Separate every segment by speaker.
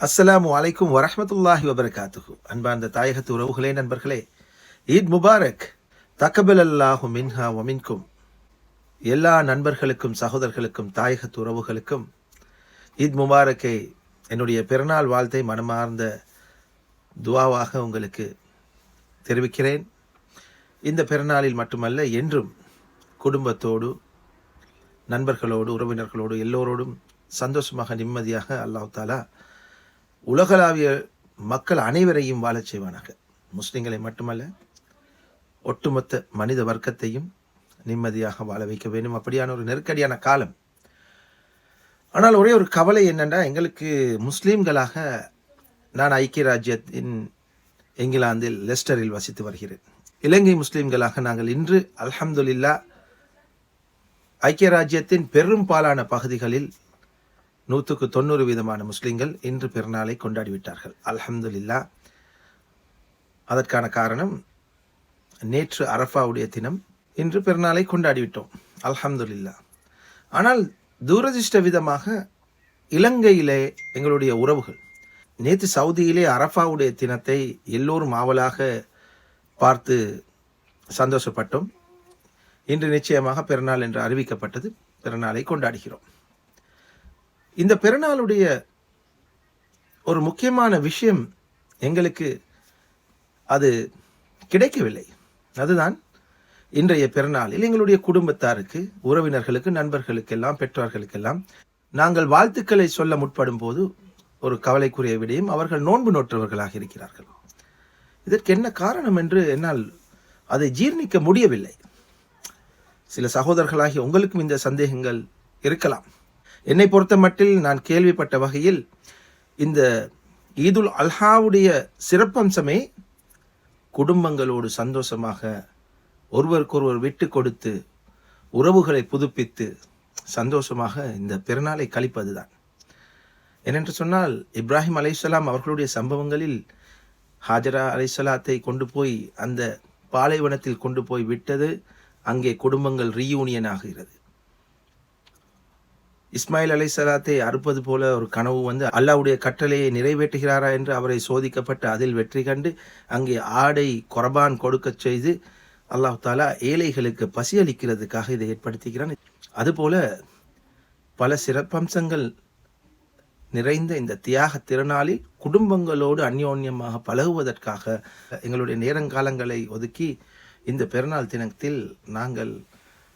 Speaker 1: அஸ்ஸலாமு அலைக்கும் வரஹ்மத்துல்லாஹி வபரகாத்துஹு. அன்பார்ந்த தாயகத்து உறவுகளே நண்பர்களே ஈத் முபாரக் தக்கபல் அல்லாஹு மின்ஹா ஒமின்கும் எல்லா நண்பர்களுக்கும் சகோதரர்களுக்கும் தாயகத்து உறவுகளுக்கும் ஈத் முபாரக்கை என்னுடைய பிறநாள் வாழ்த்தை மனமார்ந்த துவாவாக உங்களுக்கு தெரிவிக்கிறேன். இந்த பிறநாளில் மட்டுமல்ல என்றும் குடும்பத்தோடு நண்பர்களோடு உறவினர்களோடு எல்லோரோடும் சந்தோஷமாக நிம்மதியாக அல்லாஹ் தாலா உலகளாவிய மக்கள் அனைவரையும் வாழச் செய்வானாக. முஸ்லிம்களை மட்டுமல்ல ஒட்டுமொத்த மனித வர்க்கத்தையும் நிம்மதியாக வாழ வைக்க வேண்டும். அப்படியான ஒரு நெருக்கடியான காலம். ஆனால் ஒரே ஒரு கவலை என்னென்னா எங்களுக்கு முஸ்லீம்களாக நான் ஐக்கிய ராஜ்யத்தின் இங்கிலாந்தில் லெஸ்டரில் வசித்து வருகிறேன். இலங்கை முஸ்லீம்களாக நாங்கள் இன்று அல்ஹம்துல்லா ஐக்கிய ராஜ்யத்தின் பெரும்பாலான பகுதிகளில் நூற்றுக்கு தொண்ணூறு வீதமான முஸ்லீம்கள் இன்று பிறநாளை கொண்டாடிவிட்டார்கள். அல்ஹம்துல்லா அதற்கான காரணம் நேற்று அரஃபாவுடைய தினம் இன்று பிறநாளை கொண்டாடிவிட்டோம். அல்ஹம்துல்லா ஆனால் துரதிர்ஷ்ட விதமாக இலங்கையிலே எங்களுடைய உறவுகள் நேற்று சவுதியிலே அரஃபாவுடைய தினத்தை எல்லோரும் ஆவலாக பார்த்து சந்தோஷப்பட்டோம். இன்று நிச்சயமாக பிறநாள் என்று அறிவிக்கப்பட்டது. பிறநாளை கொண்டாடுகிறோம். இந்த பிறநாளுடைய ஒரு முக்கியமான விஷயம் எங்களுக்கு அது கிடைக்கவில்லை. அதுதான் இன்றைய பிறநாளில் எங்களுடைய குடும்பத்தாருக்கு உறவினர்களுக்கு நண்பர்களுக்கெல்லாம் பெற்றோர்களுக்கெல்லாம் நாங்கள் வாழ்த்துக்களை சொல்ல முற்படும் போது ஒரு கவலைக்குரிய விடையும் அவர்கள் நோன்பு நோற்றவர்களாக இருக்கிறார்கள். இதற்கு என்ன காரணம் என்று என்னால் அதை ஜீர்ணிக்க முடியவில்லை. சில சகோதரர்களாகிய உங்களுக்கும் இந்த சந்தேகங்கள் இருக்கலாம். என்னை பொறுத்த மட்டில் நான் கேள்விப்பட்ட வகையில் இந்த ஈதுல் அல்ஹாவுடைய சிறப்பம்சமே குடும்பங்களோடு சந்தோஷமாக ஒருவருக்கொருவர் விட்டு கொடுத்து உறவுகளை புதுப்பித்து சந்தோஷமாக இந்த பிறநாளை கழிப்பதுதான். ஏனென்று சொன்னால் இப்ராஹிம் அலைசலாம் அவர்களுடைய சம்பவங்களில் ஹாஜரா அலைசலாத்தை கொண்டு போய் அந்த பாலைவனத்தில் கொண்டு போய் விட்டது அங்கே குடும்பங்கள் ரீயூனியன் ஆகிறது. இஸ்மாயில் அலை சலாத்தை அறுப்பது போல ஒரு கனவு வந்து அல்லாவுடைய கட்டளையை நிறைவேற்றுகிறாரா என்று அவரை சோதிக்கப்பட்டு அதில் வெற்றி கண்டு அங்கே ஆடை கொரபான் கொடுக்கச் செய்து அல்லாஹ் தாலா ஏழைகளுக்கு பசி அளிக்கிறதுக்காக இதை ஏற்படுத்துகிறான். அதுபோல பல சிறப்பம்சங்கள் நிறைந்த இந்த தியாக திருநாளில் குடும்பங்களோடு அந்யோன்யமாக பழகுவதற்காக எங்களுடைய நேரங்காலங்களை ஒதுக்கி இந்த பெருநாள் தினத்தில் நாங்கள்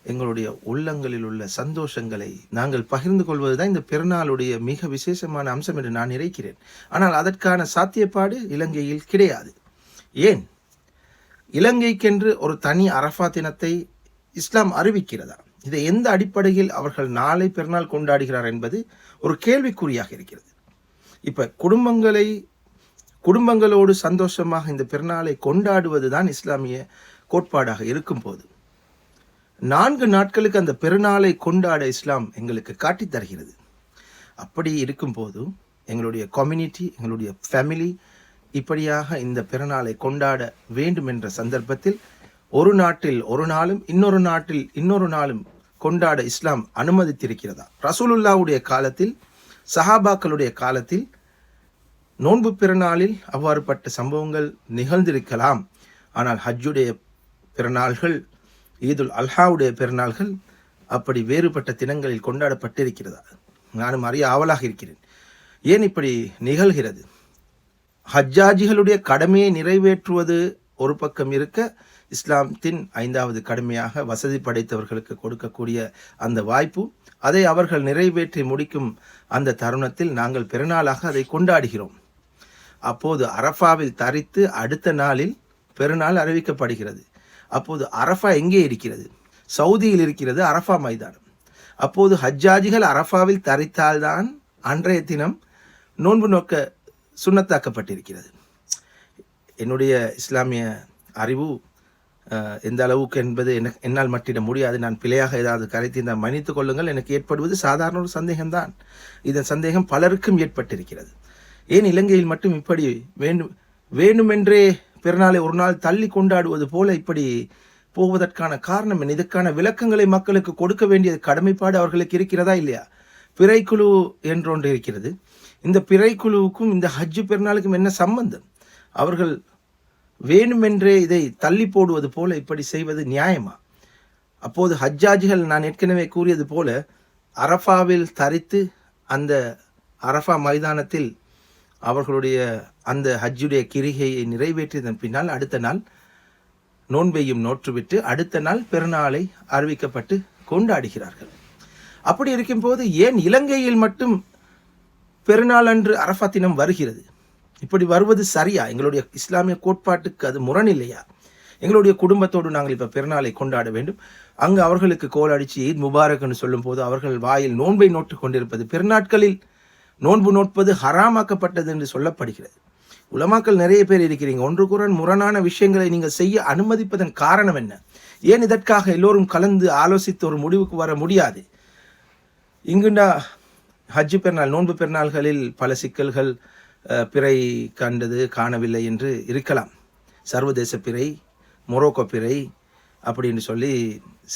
Speaker 1: எங்களுடைய உள்ளங்களில் உள்ள சந்தோஷங்களை நாங்கள் பகிர்ந்து கொள்வதுதான் இந்த பெருநாளுடைய மிக விசேஷமான அம்சம் என்று நான் நினைக்கிறேன். ஆனால் அதற்கான சாத்தியப்பாடு இலங்கையில் கிடையாது. ஏன்? இலங்கைக்கென்று ஒரு தனி அரஃபா தினத்தை இஸ்லாம் அறிவிக்கிறதா? இதை எந்த அடிப்படையில் அவர்கள் நாளை பெருநாள் கொண்டாடுகிறார் என்பது ஒரு கேள்விக்குறியாக இருக்கிறது. இப்ப குடும்பங்களை குடும்பங்களோடு சந்தோஷமாக இந்த பெருநாளை கொண்டாடுவது தான் இஸ்லாமிய கோட்பாடாக இருக்கும் போது நான்கு நாட்களுக்கு அந்த பெருநாளை கொண்டாட இஸ்லாம் எங்களுக்கு காட்டித் தருகிறது. அப்படி இருக்கும்போது எங்களுடைய கம்யூனிட்டி எங்களுடைய ஃபேமிலி இப்படியாக இந்த பிறநாளை கொண்டாட வேண்டும் என்ற சந்தர்ப்பத்தில் ஒரு நாட்டில் ஒரு நாளும் இன்னொரு நாட்டில் இன்னொரு நாளும் கொண்டாட இஸ்லாம் அனுமதித்திருக்கிறதா? ரசூலுல்லாவுடைய காலத்தில் சஹாபாக்களுடைய காலத்தில் நோன்பு பிறநாளில் அவ்வாறுபட்ட சம்பவங்கள் நிகழ்ந்திருக்கலாம். ஆனால் ஹஜ்ஜுடைய பிறநாள்கள் ஈதுல் அல்ஹாவுடைய பிறநாள்கள் அப்படி வேறுபட்ட தினங்களில் கொண்டாடப்பட்டிருக்கிறதா? நானும் அறிய ஆவலாக இருக்கிறேன். ஏன் இப்படி நிகழ்கிறது? ஹஜ்ஜாஜிகளுடைய கடமையை நிறைவேற்றுவது ஒரு பக்கம் இருக்க இஸ்லாமத்தின் ஐந்தாவது கடமையாக வசதி படைத்தவர்களுக்கு கொடுக்கக்கூடிய அந்த வாய்ப்பு அதை அவர்கள் நிறைவேற்றி முடிக்கும் அந்த தருணத்தில் நாங்கள் பிறநாளாக அதை கொண்டாடுகிறோம். அப்போது அரஃபாவில் தரித்து அடுத்த நாளில் பெருநாள் அறிவிக்கப்படுகிறது. அப்போது அரஃபா எங்கே இருக்கிறது? சவுதியில் இருக்கிறது அரஃபா மைதானம். அப்போது ஹஜ்ஜாஜிகள் அரஃபாவில் தரித்தால்தான் அன்றைய தினம் நோன்பு நோக்க சுண்ணத்தாக்கப்பட்டிருக்கிறது. என்னுடைய இஸ்லாமிய அறிவு எந்த அளவுக்கு என்பது என்ன என்னால் மட்டிட முடியாது. நான் பிழையாக ஏதாவது கரைத்திருந்தால் மன்னித்துக் கொள்ளுங்கள். எனக்கு ஏற்படுவது சாதாரண ஒரு சந்தேகம்தான். இதன் சந்தேகம் பலருக்கும் ஏற்பட்டிருக்கிறது. ஏன் இலங்கையில் மட்டும் இப்படி வேண்டும் வேண்டுமென்றே பிறநாளை ஒரு நாள் தள்ளி கொண்டாடுவது போல இப்படி போவதற்கான காரணம் என்ன? இதற்கான விளக்கங்களை மக்களுக்கு கொடுக்க வேண்டிய கடமைப்பாடு அவர்களுக்கு இருக்கிறதா இல்லையா? பிறைக்குழு என்றொன்று இருக்கிறது. இந்த பிறைக்குழுவுக்கும் இந்த ஹஜ்ஜு பெருநாளுக்கும் என்ன சம்பந்தம்? அவர்கள் வேணுமென்றே இதை தள்ளி போடுவது போல இப்படி செய்வது நியாயமா? அப்போது ஹஜ்ஜாஜிகள் நான் ஏற்கனவே கூறியது போல அரஃபாவில் தரித்து அந்த அரஃபா மைதானத்தில் அவர்களுடைய அந்த ஹஜ்ஜுடைய கிரிகையை நிறைவேற்றியதன் பின்னால் அடுத்த நாள் நோன்பையும் நோற்றுவிட்டு அடுத்த நாள் பெருநாளை அறிவிக்கப்பட்டு கொண்டாடுகிறார்கள். அப்படி இருக்கும்போது ஏன் இலங்கையில் மட்டும் பெருநாள் அன்று அரஃபா தினம் வருகிறது? இப்படி வருவது சரியா? எங்களுடைய இஸ்லாமிய கோட்பாட்டுக்கு அது முரண் இல்லையா எங்களுடைய குடும்பத்தோடு நாங்கள் இப்போ பெருநாளை கொண்டாட வேண்டும். அங்கு அவர்களுக்கு கோல் அடித்து ஈத் முபாரக்னு சொல்லும்போது அவர்கள் வாயில் நோன்பை நோட்டு கொண்டிருப்பது. பெருநாட்களில் நோன்பு நோட்பது ஹராமாக்கப்பட்டது என்று சொல்லப்படுகிறது. உலமாக்கள் நிறைய பேர் இருக்கிறீங்க. ஒன்று குரன் முரணான விஷயங்களை நீங்கள் செய்ய அனுமதிப்பதன் காரணம் என்ன? ஏன் இதற்காக எல்லோரும் கலந்து ஆலோசித்து ஒரு முடிவுக்கு வர முடியாது? இங்குண்டா ஹஜ்ஜு பெருநாள் நோன்பு பெருநாள்களில் பல சிக்கல்கள் பிறை கண்டது காணவில்லை என்று இருக்கலாம். சர்வதேச பிறை மொரோக்கோ பிறை அப்படின்னு சொல்லி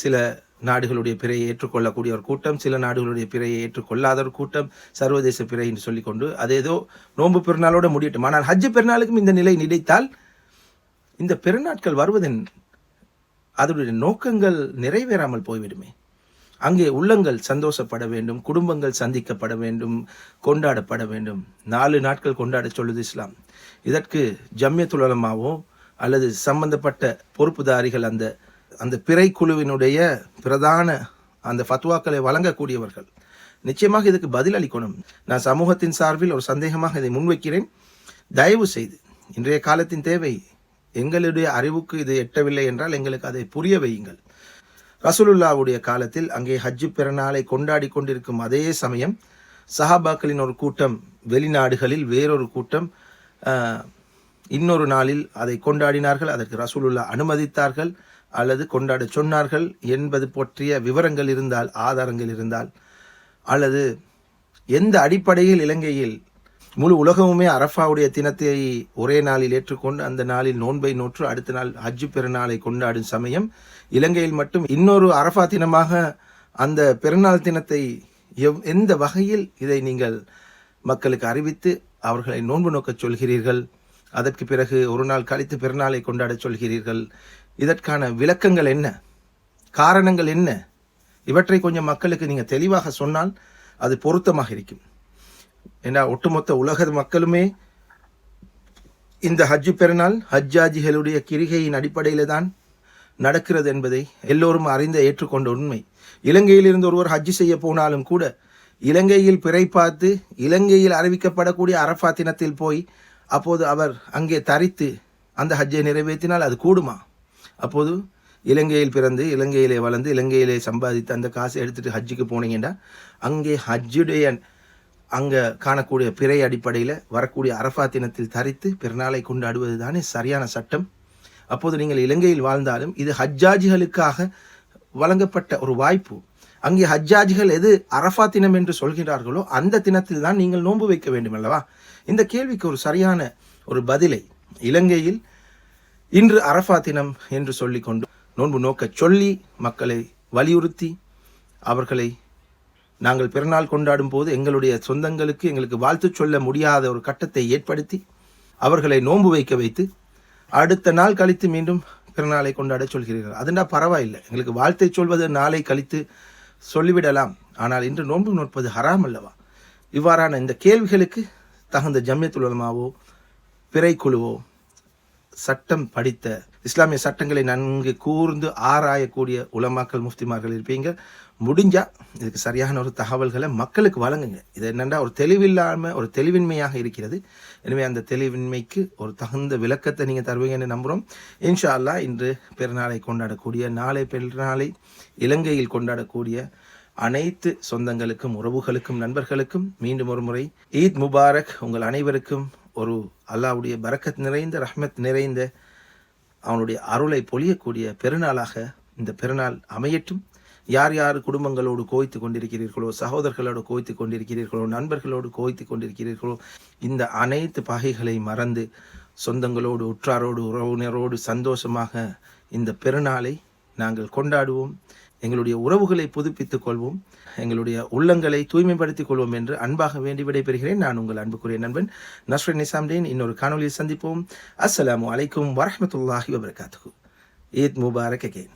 Speaker 1: சில நாடுகளுடைய பிறையை ஏற்றுக்கொள்ளக்கூடிய ஒரு கூட்டம் சில நாடுகளுடைய பிறையை ஏற்றுக்கொள்ளாத ஒரு கூட்டம் சர்வதேச பிறை என்று சொல்லிக்கொண்டு அது ஏதோ நோன்பு பெருநாளோட முடியட்டும். ஆனால் ஹஜ்ஜு பெருநாளுக்கும் இந்த நிலை நீடித்தால் இந்த பெருநாட்கள் வருவதன் அதனுடைய நோக்கங்கள் நிறைவேறாமல் போய்விடுமே. அங்கே உள்ளங்கள் சந்தோஷப்பட வேண்டும் குடும்பங்கள் சந்திக்கப்பட வேண்டும் கொண்டாடப்பட வேண்டும். நாலு நாட்கள் கொண்டாட சொல்லுது இஸ்லாம். இதற்கு ஜம்யத்துல் அல்லது சம்பந்தப்பட்ட பொறுப்புதாரிகள் அந்த அந்த பிறை குழுவினுடைய பிரதான அந்த ஃபத்வாக்களை வழங்கக்கூடியவர்கள். நிச்சயமாக இதுக்கு பதில் அளிக்கணும். நான் சமூகத்தின் சார்பில் ஒரு சந்தேகமாக இதை முன்வைக்கிறேன். தயவு செய்து இன்றைய காலத்தின் தேவை எங்களுடைய அறிவுக்கு இது எட்டவில்லை என்றால் எங்களுக்கு அதை புரிய வையுங்கள். ரசூலுல்லாவுடைய காலத்தில் அங்கே ஹஜ்ஜு பிறநாளை கொண்டாடி கொண்டிருக்கும் அதே சமயம் சஹாபாக்களின் ஒரு கூட்டம் வெளிநாடுகளில் வேறொரு கூட்டம் இன்னொரு நாளில் அதை கொண்டாடினார்கள். அதற்கு ரசூலுல்லா அனுமதித்தார்கள். அல்லது கொண்டாடச் சொன்னார்கள் என்பது பற்றிய விவரங்கள் இருந்தால் ஆதாரங்கள் இருந்தால் அல்லது எந்த அடிப்படையில் இலங்கையில் முழு உலகமுமே அரஃபாவுடைய தினத்தை ஒரே நாளில் ஏற்றுக்கொண்டு அந்த நாளில் நோன்பை நோற்று அடுத்த நாள் ஹஜ்ஜு பெருநாளை கொண்டாடும் சமயம் இலங்கையில் மட்டும் இன்னொரு அரஃபா தினமாக அந்த பெருநாள் தினத்தை எவ் எந்த வகையில் இதை நீங்கள் மக்களுக்கு அறிவித்து அவர்களை நோன்பு நோக்கச் சொல்கிறீர்கள்? அதற்கு பிறகு ஒரு நாள் கழித்து பெருநாளை கொண்டாடச் சொல்கிறீர்கள்? இதற்கான விளக்கங்கள் என்ன? காரணங்கள் என்ன? இவற்றை கொஞ்சம் மக்களுக்கு நீங்கள் தெளிவாக சொன்னால் அது பொருத்தமாக இருக்கும். ஏன்னா ஒட்டுமொத்த உலக மக்களுமே இந்த ஹஜ்ஜு பெருநாள் ஹஜ்ஜாஜிகளுடைய கிரிகையின் அடிப்படையில் தான் நடக்கிறது என்பதை எல்லோரும் அறிந்த ஏற்றுக்கொண்ட உண்மை. இலங்கையில் இருந்து ஒருவர் ஹஜ்ஜு செய்ய போனாலும் கூட இலங்கையில் பிறை பார்த்து இலங்கையில் அறிவிக்கப்படக்கூடிய அரஃபா தினத்தில் போய் அப்போது அவர் அங்கே தரித்து அந்த ஹஜ்ஜை நிறைவேற்றினால் அது கூடுமா? அப்போது இலங்கையில் பிறந்து இலங்கையிலே வளர்ந்து இலங்கையிலே சம்பாதித்து அந்த காசை எடுத்துகிட்டு ஹஜ்ஜுக்கு போனீங்கன்னா அங்கே ஹஜ்ஜுடைய அங்கே காணக்கூடிய பிறை அடிப்படையில் வரக்கூடிய அரஃபா தினத்தில் தரித்து பிறநாளை கொண்டாடுவது தானே சரியான சட்டம். அப்போது நீங்கள் இலங்கையில் வாழ்ந்தாலும் இது ஹஜ்ஜாஜிகளுக்காக வழங்கப்பட்ட ஒரு வாய்ப்பு. அங்கே ஹஜ்ஜாஜிகள் எது அரஃபா தினம் என்று சொல்கிறார்களோ அந்த தினத்தில் தான் நீங்கள் நோன்பு வைக்க வேண்டும் அல்லவா இந்த கேள்விக்கு ஒரு சரியான ஒரு பதிலை இலங்கையில் இன்று அரஃபா தினம் என்று சொல்லிக்கொண்டு நோன்பு நோக்கச் சொல்லி மக்களை வலியுறுத்தி அவர்களை நாங்கள் பிறநாள் கொண்டாடும் போது எங்களுடைய சொந்தங்களுக்கு எங்களுக்கு வாழ்த்து சொல்ல முடியாத ஒரு கட்டத்தை ஏற்படுத்தி அவர்களை நோன்பு வைக்க வைத்து அடுத்த நாள் கழித்து மீண்டும் பிறநாளை கொண்டாட சொல்கிறீர்கள். அதுண்டா பரவாயில்லை. எங்களுக்கு வாழ்த்தை சொல்வது நாளை கழித்து சொல்லிவிடலாம். ஆனால் இன்று நோன்பு நோட்பது ஹராம் அல்லவா? இவ்வாறான இந்த கேள்விகளுக்கு தகுந்த ஜம்யத்துலமாவோ பிறைக்குழுவோ பிறை குழுவோ சட்டம் படித்த இஸ்லாமிய சட்டங்களை நன்கு கூர்ந்து ஆராயக்கூடிய உலமாக்கல் முஃப்திமார்கள் இருப்பீங்க. முடிஞ்சா இதுக்கு சரியான ஒரு தகவல்களை மக்களுக்கு வழங்குங்க. இது என்னென்னா ஒரு தெளிவில்லாமல் ஒரு தெளிவின்மையாக இருக்கிறது. எனவே அந்த தெளிவின்மைக்கு ஒரு தகுந்த விளக்கத்தை நீங்கள் தருவீங்கன்னு நம்புகிறோம் இன்ஷா அல்லாஹ் இன்று பெருநாளை கொண்டாடக்கூடிய நாளை பெருநாளை இலங்கையில் கொண்டாடக்கூடிய அனைத்து சொந்தங்களுக்கும் உறவுகளுக்கும் நண்பர்களுக்கும் மீண்டும் ஒரு முறை ஈத் முபாரக் உங்கள் அனைவருக்கும் ஒரு அல்லாவுடைய பரக்கத் நிறைந்த ரஹ்மத் நிறைந்த அவனுடைய அருளை பொழியக்கூடிய பெருநாளாக இந்த பெருநாள் அமையட்டும். யார் யார் குடும்பங்களோடு கோய்த்து கொண்டிருக்கிறீர்களோ சகோதரர்களோடு கோய்த்து கொண்டிருக்கிறீர்களோ நண்பர்களோடு கோய்த்து கொண்டிருக்கிறீர்களோ இந்த அனைத்து பகைகளை மறந்து சொந்தங்களோடு உற்றாரோடு உறவினரோடு சந்தோஷமாக இந்த பெருநாளை நாங்கள் கொண்டாடுவோம். எங்களுடைய உறவுகளை புதுப்பித்துக் கொள்வோம். எங்களுடைய உள்ளங்களை தூய்மைப்படுத்திக் கொள்வோம் என்று அன்பாக வேண்டி விடைபெறுகிறேன். நான் உங்கள் அன்புக்குரிய நண்பன் நஸ்ரன் நிசாம்தீன். இன்னொரு காணொலியில் சந்திப்போம். அஸ்ஸலாமு அலைக்கும் வரமத்துல்லாஹி வபர்காத்து ஈத் முபாரக் அகெயின்.